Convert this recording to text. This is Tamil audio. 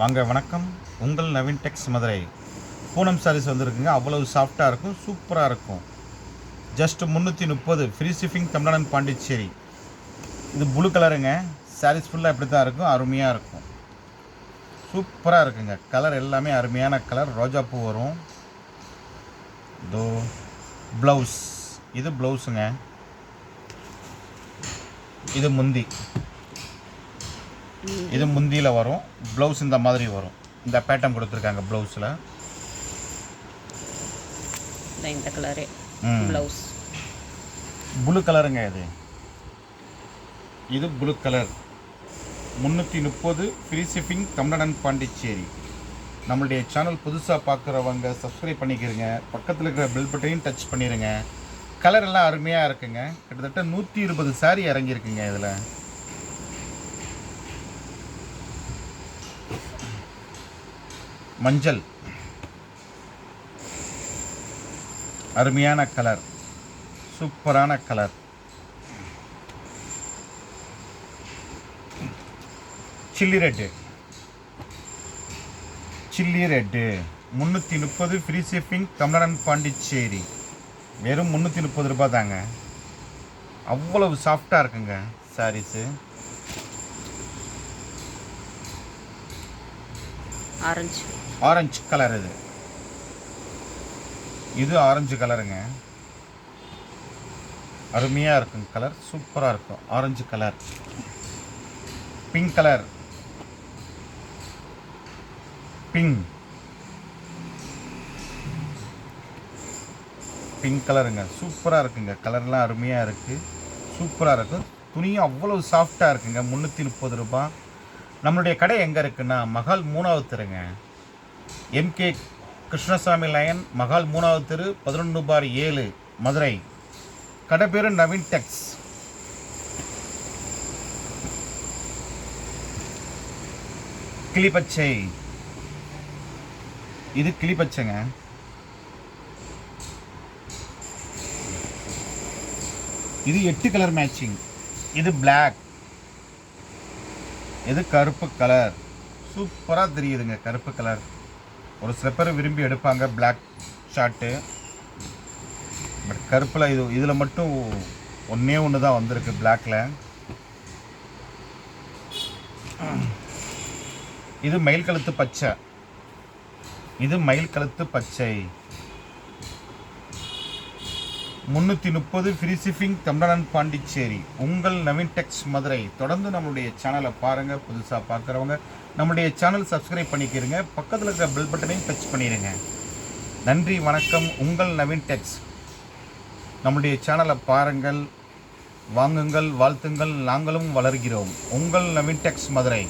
வாங்க வணக்கம். உங்கள் நவீன் டெக்ஸ் மதுரை பூனம் சாரீஸ் வந்திருக்குங்க. அவ்வளவு சாஃப்டாக இருக்கும் சூப்பராக இருக்கும். ஜஸ்ட் முந்நூற்றி முப்பது. Free shipping Tamil Nadu Pondicherry. இது ப்ளூ கலருங்க சாரீஸ் ஃபுல்லாக இப்படி தான் இருக்கும் அருமையாக இருக்கும். சூப்பராக இருக்குங்க. கலர் எல்லாமே அருமையான கலர் ரோஜா பூ வரும். இதோ ப்ளவுஸ் இது ப்ளவுஸுங்க இது முந்தி. இது முந்தியில் வரும். ப்ளவுஸ் இந்த மாதிரி வரும். இந்த பேட்டர்ன் கொடுத்துருக்காங்க ப்ளவுஸில் இந்த கலரு. ப்ளவுஸ் ப்ளூ கலருங்க இது. இது ப்ளூ கலர் முந்நூற்றி முப்பது ஃப்ரீ ஷிப்பிங் தமிழ்நாடு பாண்டிச்சேரி. நம்மளுடைய சேனல் புதுசாக பார்க்குறவங்க சப்ஸ்கிரைப் பண்ணிக்கிறங்க பக்கத்தில் இருக்கிற பெல் பட்டனையும் டச் பண்ணிடுங்க கலர் எல்லாம் அருமையாக இருக்குங்க. கிட்டத்தட்ட நூற்றி இருபது சாரி இறங்கியிருக்குங்க இதில். மஞ்சள். அருமையான கலர் சூப்பரான colour chilli red chilli red முந்நூற்றி முப்பது ஃப்ரீ ஷிப்பிங் தமிழன் பாண்டிச்சேரி. வெறும் முந்நூற்றி முப்பது ரூபாய் தாங்க. அவ்வளவு சாஃப்டாக இருக்குங்க சாரீஸு ஆரஞ்சு ஆரஞ்சு கலர் இது. இது ஆரஞ்சு கலருங்க. அருமையாக இருக்கும் கலர். சூப்பராக இருக்கும். Orange colour. Pink colour. Pink. Pink கலருங்க. சூப்பராக இருக்குங்க. கலர்லாம் அருமையாக இருக்குது சூப்பராக இருக்கும் துணியும் அவ்வளோ சாஃப்டாக இருக்குங்க. முந்நூற்றி முப்பது ரூபாய். நம்மளுடைய கடை எங்கே இருக்குன்னா மகள் மூணாவது தெருங்க M K Krishnasamy lion Mahal மூணாவது தெரு பதினொன்று பார் ஏழு மதுரை. கடை பேர் நவீன் டெக்ஸ். கிளிப்பச்சை. இது கிளிப்பச்சைங்க. இது எட்டு கலர் மேட்சிங். இது பிளாக் இது கருப்பு கலர். சூப்பராக தெரியுதுங்க கருப்பு கலர். ஒரு சிலப்பரை விரும்பி எடுப்பாங்க பிளாக் ஷார்ட்டு பட் கருப்பில் இது இதில் மட்டும் ஒன்றே ஒன்று தான் வந்திருக்கு பிளாக்கில் இது மயில் கழுத்து பச்சை. இது மயில் கழுத்து பச்சை. முந்நூற்றி முப்பது ஃப்ரீ சிஃபிங் தமிழன் பாண்டிச்சேரி. உங்கள் நவீன் டெக்ஸ் மதுரை. தொடர்ந்து நம்மளுடைய சேனலை பாருங்கள் புதுசாக பார்க்குறவங்க நம்மளுடைய சேனல் சப்ஸ்கிரைப் பண்ணிக்கிறங்க பக்கத்தில் இருக்கிற பெல் பட்டனையும் டச் பண்ணிடுங்க நன்றி வணக்கம். உங்கள் நவீன் டெக்ஸ் நம்முடைய சேனலை பாருங்கள் வாங்குங்கள் வாழ்த்துங்கள். நாங்களும் வளர்கிறோம். உங்கள் நவீன் டெக்ஸ் மதுரை.